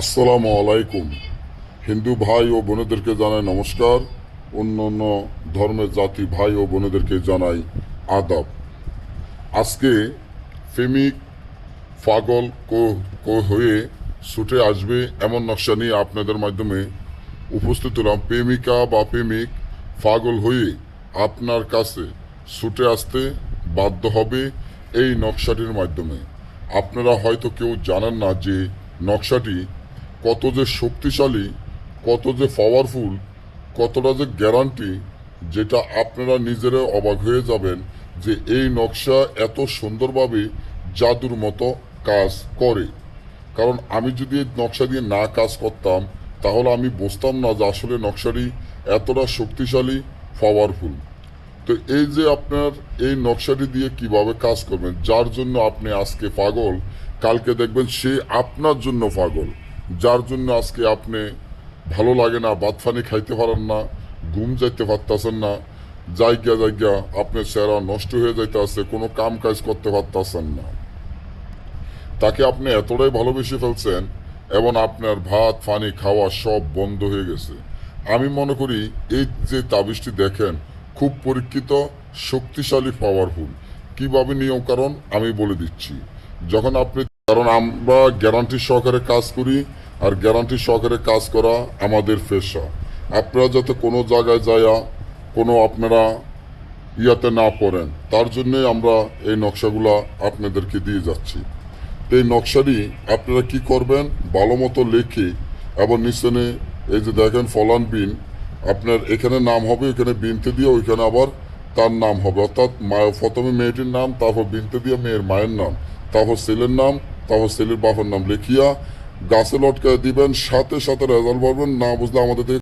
আসসালামু আলাইকুম। হিন্দু ভাই ও বোনেদেরকে জানাই নমস্কার। অন্য অন্য ধর্মের জাতি ভাই ও বোনেদেরকে জানাই আদাব। আজকে প্রেমিক পাগল কো কো হয়ে ছুটে আসবে এমন নকশা নিয়ে আপনাদের মাধ্যমে উপস্থিত হলাম। প্রেমিকা বা প্রেমিক পাগল হয়ে আপনার কাছে ছুটে আসতে বাধ্য হবে এই নকশাটির মাধ্যমে। আপনারা হয়তো কেউ জানেন না যে নকশাটি কত যে শক্তিশালী, কত যে পাওয়ারফুল কতটা যে গ্যারান্টি যেটা আপনারা নিজেরা অবাক হয়ে যাবেন যে এই নকশা এত সুন্দরভাবে জাদুর মতো কাজ করে। কারণ আমি যদি এই নকশা দিয়ে না কাজ করতাম, তাহলে আমি বুঝতাম না যে আসলে নকশাটি এতটা শক্তিশালী পাওয়ারফুল তো এই যে আপনার এই নকশাটি দিয়ে কীভাবে কাজ করবেন, যার জন্য আপনি আজকে পাগল, কালকে দেখবেন সে আপনার জন্য পাগল। যার জন্য আজকে আপনি ভালো লাগে না ভাত ফানি খাইতে পারেন না, ঘুম যাইতে পারতেছেন না, জায়গা জায়গা আপনার চেহারা নষ্ট হয়ে যাইতে আছে কোনো কাম কাজ করতে পারতেছেন না। তাকে আপনি এতটাই ভালোবেসে ফেলছেন, এবং আপনার ভাত, পানি, খাওয়া সব বন্ধ হয়ে গেছে। আমি মনে করি এই যে তাবিজটি দেখেন, খুব পরীক্ষিত, শক্তিশালী পাওয়ারফুল কীভাবে নিয়ম কারণ আমি বলে দিচ্ছি। যখন আপনি, কারণ আমরা গ্যারান্টি সহকারে কাজ করি আর গ্যারান্টি সহকারে কাজ করা আমাদের পেশা। আপনারা যাতে কোনো জায়গায় যায়া কোনো আপনারা ইয়াতে না পড়েন, তার জন্যই আমরা এই নকশাগুলা আপনাদেরকে দিয়ে যাচ্ছি। এই নকশাটি আপনারা কি করবেন, ভালো মতো লেখে এবং নিচনে এই যে দেখেন ফলান বিন, আপনার এখানে নাম হবে, এখানে বিনতে দিয়ে ওইখানে আবার তার নাম হবে। অর্থাৎ মা- প্রথমে মেয়েটির নাম, তারপর বিনতে দিয়ে মেয়ের মায়ের নাম, তারপর ছেলের নাম, তারপর ছেলের বাবার নাম। লেখিয়া গাছে লটকে দিবেন সাথে সাথে রেজাল্ট পাবেন না বুঝলে আমাদের